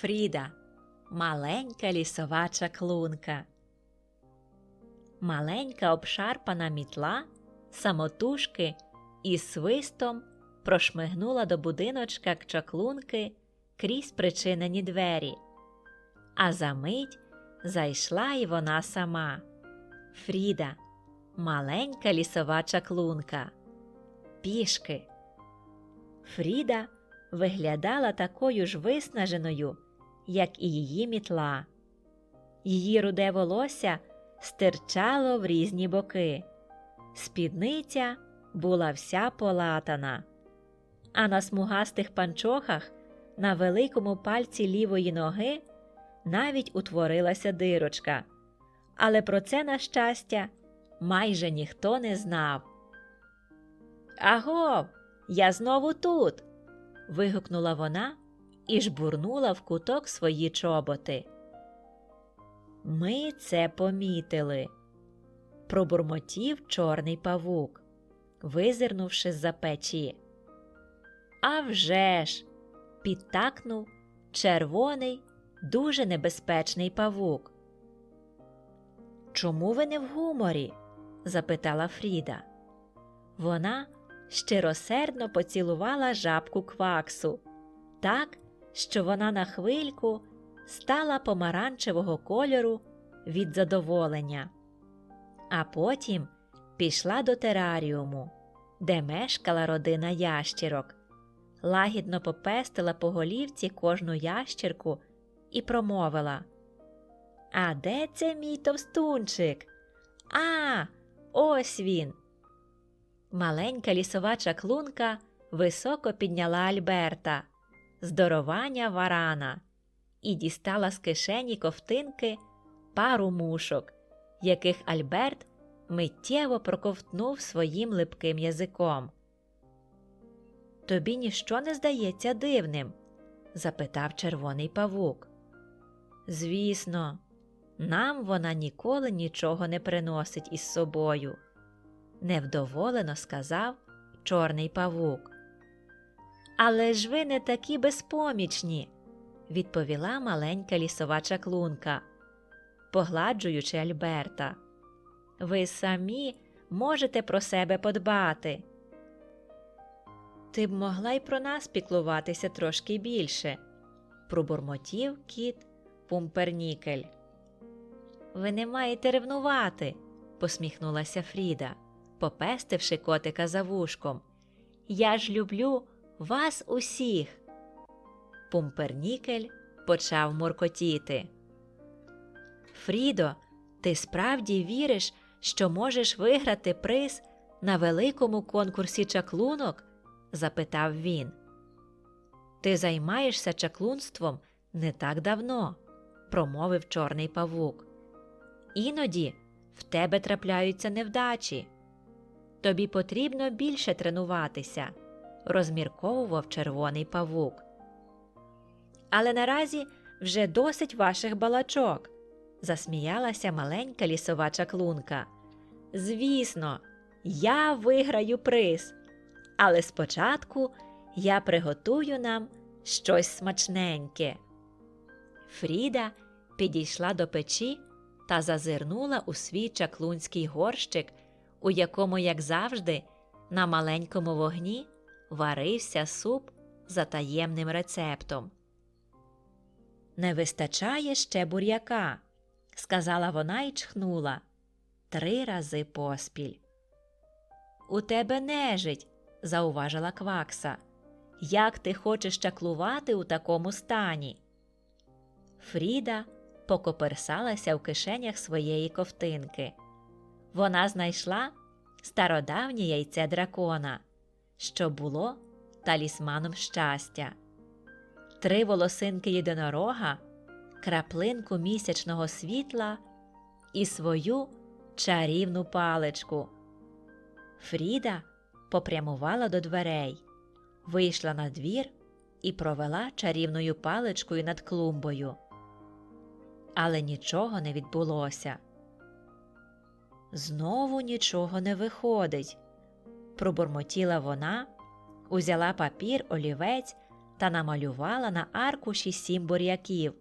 Фріда, маленька лісова чаклунка. Маленька обшарпана мітла самотужки із свистом прошмигнула до будиночка к чаклунки крізь причинені двері. А за мить зайшла і вона сама. Фріда, маленька лісова чаклунка. Пішки. Фріда виглядала такою ж виснаженою, як і її мітла. Її руде волосся стирчало в різні боки. Спідниця була вся полатана, а на смугастих панчохах на великому пальці лівої ноги навіть утворилася дирочка. Але про це, на щастя, майже ніхто не знав. Агов, я знову тут. Вигукнула вона і жбурнула в куток свої чоботи. Ми це помітили, пробурмотів чорний павук, визирнувши з-за печі. «А вже ж!» – підтакнув червоний, дуже небезпечний павук. Чому ви не в гуморі? запитала Фріда. Вона щиросердно поцілувала жабку кваксу, так, що вона на хвильку стала помаранчевого кольору від задоволення, а потім пішла до тераріуму, де мешкала родина ящірок, лагідно попестила по голівці кожну ящірку і промовила А де це мій товстунчик? А, ось він. Маленька лісова чаклунка високо підняла Альберта, здоровання варана, і дістала з кишені ковтинки пару мушок, яких Альберт миттєво проковтнув своїм липким язиком. Тобі ніщо не здається дивним? запитав червоний павук. Звісно, нам вона ніколи нічого не приносить із собою, невдоволено сказав чорний павук. Але ж ви не такі безпомічні, відповіла маленька лісова чаклунка, погладжуючи Альберта. Ви самі можете про себе подбати. Ти б могла й про нас піклуватися трошки більше, пробурмотів кіт Пумпернікель. Ви не маєте ревнувати, посміхнулася Фріда, попестивши котика за вушком. Я ж люблю вас усіх. Пумпернікель почав муркотіти. Фрідо, ти справді віриш, що можеш виграти приз на великому конкурсі чаклунок? запитав він. Ти займаєшся чаклунством не так давно, промовив чорний павук. Іноді в тебе трапляються невдачі. Тобі потрібно більше тренуватися, розмірковував червоний павук. Але наразі вже досить ваших балачок, засміялася маленька лісова чаклунка. Звісно, я виграю приз, але спочатку я приготую нам щось смачненьке. Фріда підійшла до печі та зазирнула у свій чаклунський горщик, у якому, як завжди, на маленькому вогні варився суп за таємним рецептом. Не вистачає ще буряка, сказала вона і чхнула три рази поспіль. У тебе нежить, зауважила квакса. Як ти хочеш чаклувати у такому стані? Фріда покоперсалася в кишенях своєї ковтинки. Вона знайшла стародавнє яйце дракона, що було талісманом щастя, три волосинки єдинорога, краплинку місячного світла і свою чарівну паличку. Фріда попрямувала до дверей, вийшла на двір і провела чарівною паличкою над клумбою. Але нічого не відбулося. Знову нічого не виходить, пробурмотіла вона, узяла папір, олівець, та намалювала на аркуші сім буряків,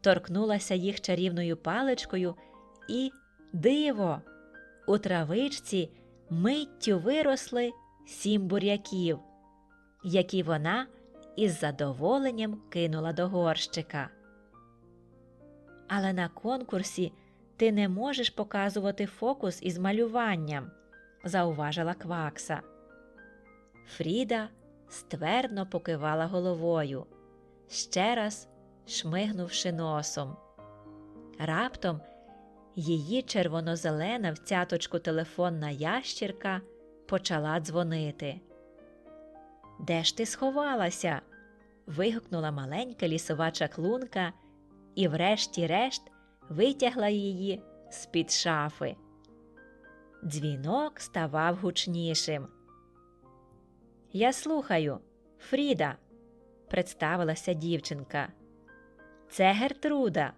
торкнулася їх чарівною паличкою і диво! У травичці миттю виросли сім буряків, які вона із задоволенням кинула до горщика. Але на конкурсі ти не можеш показувати фокус із малюванням, зауважила Квакса. Фріда ствердно покивала головою, ще раз шмигнувши носом. Раптом її червоно-зелена в цяточку телефонна ящірка почала дзвонити. Де ж ти сховалася? вигукнула маленька лісова чаклунка і, врешті-решт, витягла її з-під шафи. Дзвінок ставав гучнішим. Я слухаю, Фріда, представилася дівчинка. Це Гертруда.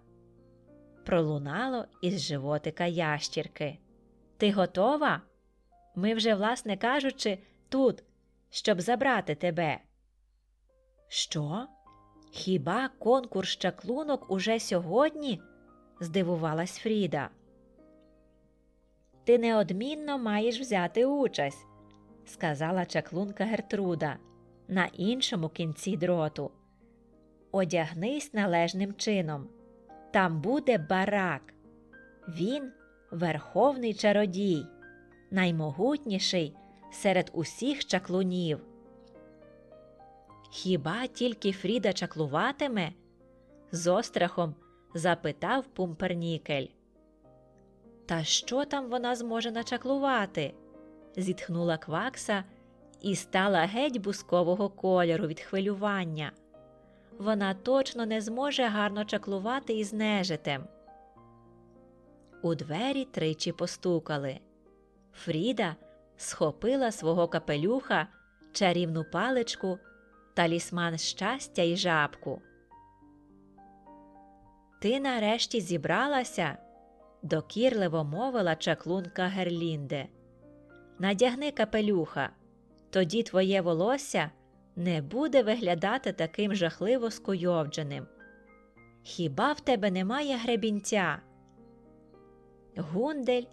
Пролунало із животика ящірки. Ти готова? Ми вже, власне кажучи, тут, щоб забрати тебе. Що? Хіба конкурс чаклунок уже сьогодні? Здивувалась Фріда. Ти неодмінно маєш взяти участь, сказала чаклунка Гертруда на іншому кінці дроту. Одягнись належним чином. Там буде барак. Він верховний чародій, наймогутніший серед усіх чаклунів. Хіба тільки Фріда чаклуватиме? з острахом запитав Пумпернікель. Та що там вона зможе начаклувати? зітхнула квакса і стала геть бускового кольору від хвилювання. Вона точно не зможе гарно чаклувати із нежитем. У двері тричі постукали. Фріда схопила свого капелюха, чарівну паличку, талісман щастя і жабку. Ти нарешті зібралася? докірливо мовила чаклунка Герлінде. Надягни капелюха, тоді твоє волосся не буде виглядати таким жахливо скуйовдженим. Хіба в тебе немає гребінця? Гундель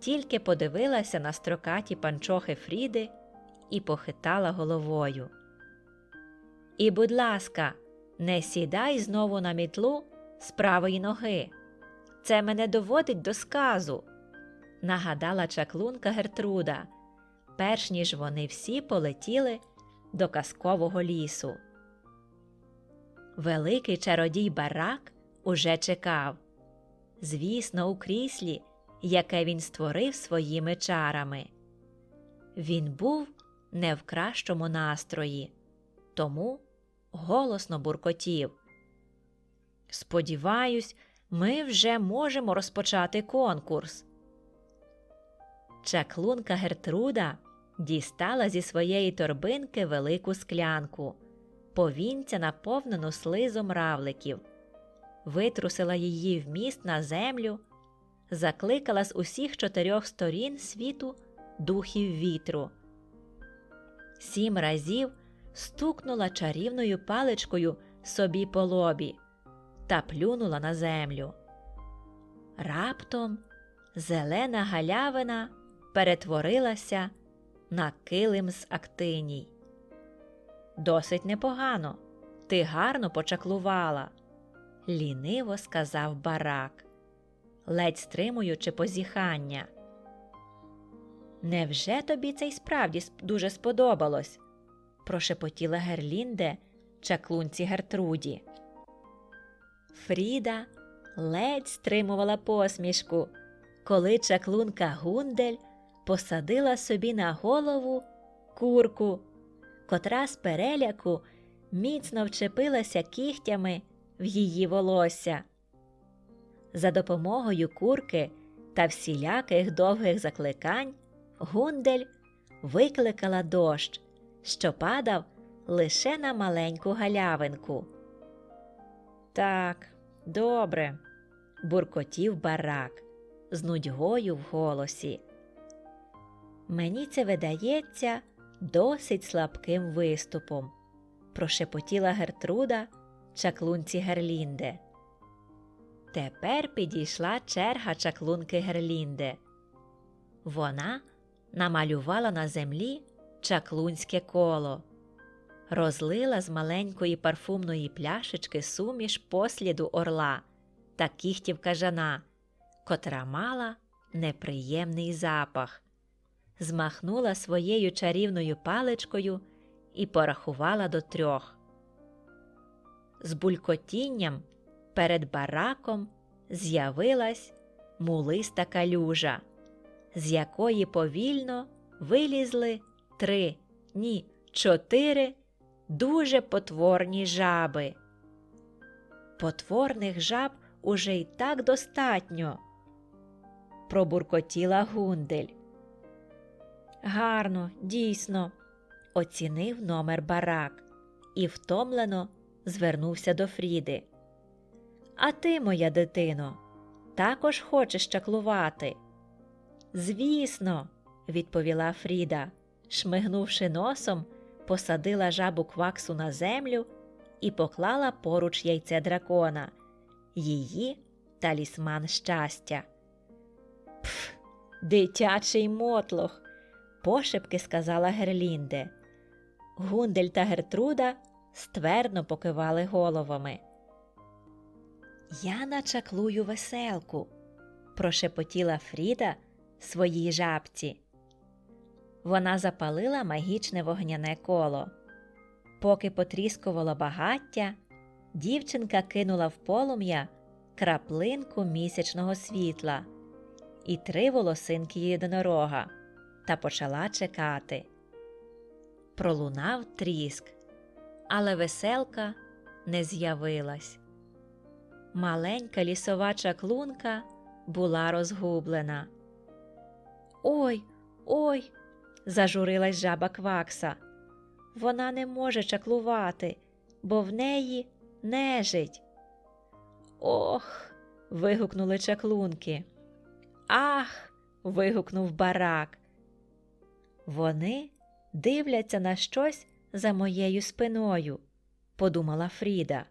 тільки подивилася на строкаті панчохи Фріди і похитала головою. І, будь ласка, не сідай знову на мітлу з правої ноги. Це мене доводить до сказу, нагадала чаклунка Гертруда, перш ніж вони всі полетіли до казкового лісу. Великий чародій барак уже чекав, звісно, у кріслі, яке він створив своїми чарами. Він був не в кращому настрої, тому голосно буркотів. Сподіваюсь, ми вже можемо розпочати конкурс. Чаклунка Гертруда дістала зі своєї торбинки велику склянку, повінця наповнену слизом равликів, витрусила її вміст на землю, закликала з усіх чотирьох сторін світу духів вітру. Сім разів стукнула чарівною паличкою собі по лобі та плюнула на землю. Раптом зелена галявина перетворилася на килим з актиній. Досить непогано, ти гарно почаклувала, ліниво сказав барак, ледь стримуючи позіхання. Невже тобі це й справді дуже сподобалось? прошепотіла Герлінде чаклунці Гертруді. Фріда ледь стримувала посмішку, коли чаклунка Гундель посадила собі на голову курку, котра з переляку міцно вчепилася кігтями в її волосся. За допомогою курки та всіляких довгих закликань Гундель викликала дощ, що падав лише на маленьку галявинку. Так, добре, буркотів барак з нудьгою в голосі. Мені це видається досить слабким виступом, прошепотіла Гертруда чаклунці Герлінде. Тепер підійшла черга чаклунки Герлінде. Вона намалювала на землі чаклунське коло, розлила з маленької парфумної пляшечки суміш посліду орла та кіхтів кажана, котра мала неприємний запах, змахнула своєю чарівною паличкою і порахувала до трьох. З булькотінням перед бараком з'явилась мулиста калюжа, з якої повільно вилізли три, ні, чотири дуже потворні жаби. Потворних жаб уже й так достатньо. Пробуркотіла гундель. Гарно, дійсно, оцінив номер барак і втомлено звернувся до Фріди. А ти, моя дитино, також хочеш чаклувати? Звісно, відповіла Фріда, шмигнувши носом, посадила жабу кваксу на землю і поклала поруч яйце дракона, її талісман щастя. Пф, дитячий мотлох, пошепки сказала Герлінде. Гундель та Гертруда ствердно покивали головами. Я начаклую веселку, прошепотіла Фріда своїй жабці. Вона запалила магічне вогняне коло. Поки потріскувало багаття, дівчинка кинула в полум'я краплинку місячного світла і три волосинки єдинорога та почала чекати. Пролунав тріск, але веселка не з'явилась. Маленька лісова чаклунка була розгублена. Ой, ой, зажурилась жаба квакса. Вона не може чаклувати, бо в неї нежить. Ох. вигукнули чаклунки. Ах. вигукнув барак. Вони дивляться на щось за моєю спиною, подумала Фріда.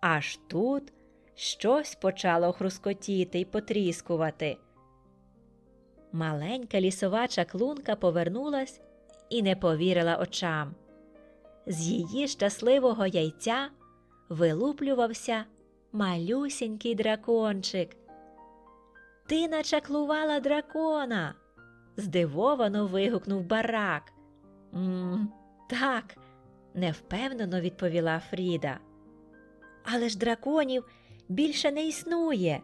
Аж тут щось почало хрускотіти й потріскувати. Маленька лісова чаклунка повернулась і не повірила очам. З її щасливого яйця вилуплювався малюсінький дракончик. Ти начаклувала дракона. здивовано вигукнув барак. «М, Так, невпевнено відповіла Фріда. Але ж драконів більше не існує.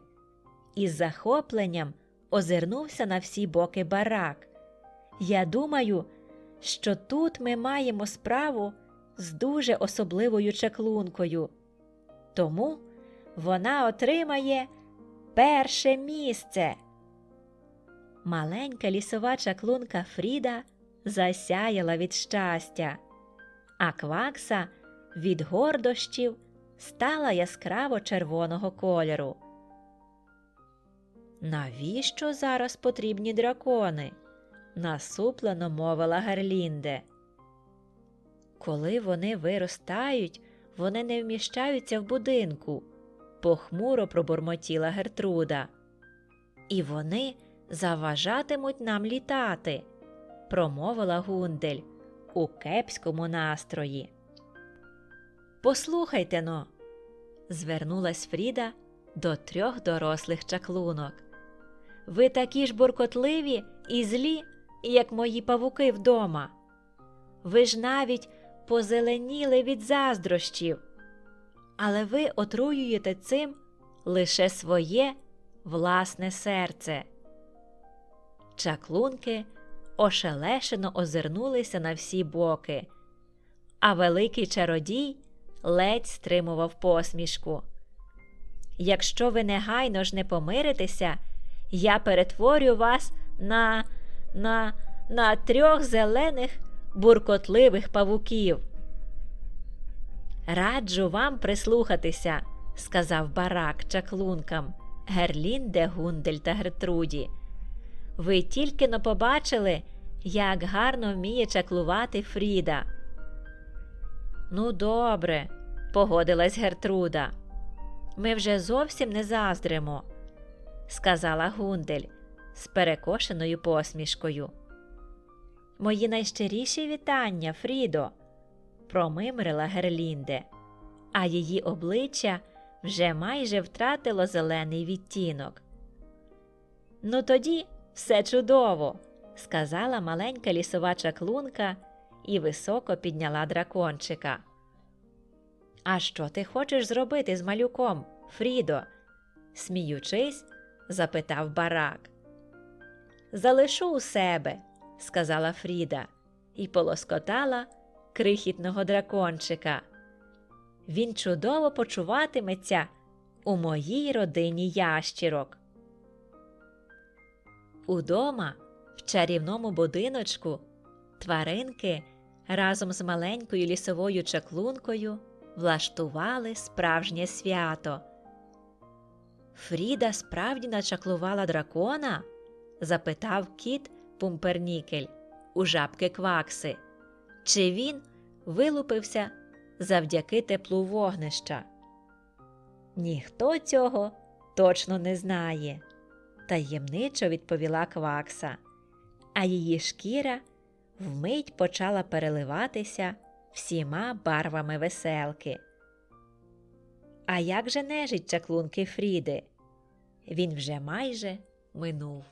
Із захопленням озирнувся на всі боки барак. Я думаю, що тут ми маємо справу з дуже особливою чаклункою. Тому вона отримає перше місце. Маленька лісова чаклунка Фріда засяяла від щастя, а квакса від гордощів стала яскраво червоного кольору. Навіщо зараз потрібні дракони? насуплено мовила Герлінде. Коли вони виростають, вони не вміщаються в будинку, похмуро пробурмотіла Гертруда. І вони заважатимуть нам літати, промовила Гундель у кепському настрої. Послухайте но, звернулась Фріда до трьох дорослих чаклунок. Ви такі ж буркотливі і злі, як мої павуки вдома. Ви ж навіть позеленіли від заздрощів, але ви отруюєте цим лише своє власне серце. Чаклунки ошелешено озирнулися на всі боки, а великий чародій ледь стримував посмішку. Якщо ви негайно ж не помиритеся, я перетворю вас на на, на трьох зелених буркотливих павуків. Раджу вам прислухатися, сказав барак чаклункам Герлінде, Гундель та Гертруді. Ви тільки но побачили, як гарно вміє чаклувати Фріда. Ну, добре, погодилась Гертруда. Ми вже зовсім не заздримо, сказала Гундель з перекошеною посмішкою. Мої найщиріші вітання, Фрідо, промимрила Герлінде, а її обличчя вже майже втратило зелений відтінок. Ну тоді все чудово, сказала маленька лісова чаклунка і високо підняла дракончика. А що ти хочеш зробити з малюком, Фрідо? сміючись, запитав барак. Залишу у себе, сказала Фріда і полоскотала крихітного дракончика. Він чудово почуватиметься у моїй родині ящірок. Удома, в чарівному будиночку, тваринки разом з маленькою лісовою чаклункою влаштували справжнє свято. Фріда справді начаклувала дракона? запитав кіт Пумпернікель у жабки квакси. Чи він вилупився завдяки теплу вогнища? Ніхто цього точно не знає, таємничо відповіла квакса, а її шкіра вмить почала переливатися всіма барвами веселки. А як же нежить чаклунки Фріди? Він вже майже минув.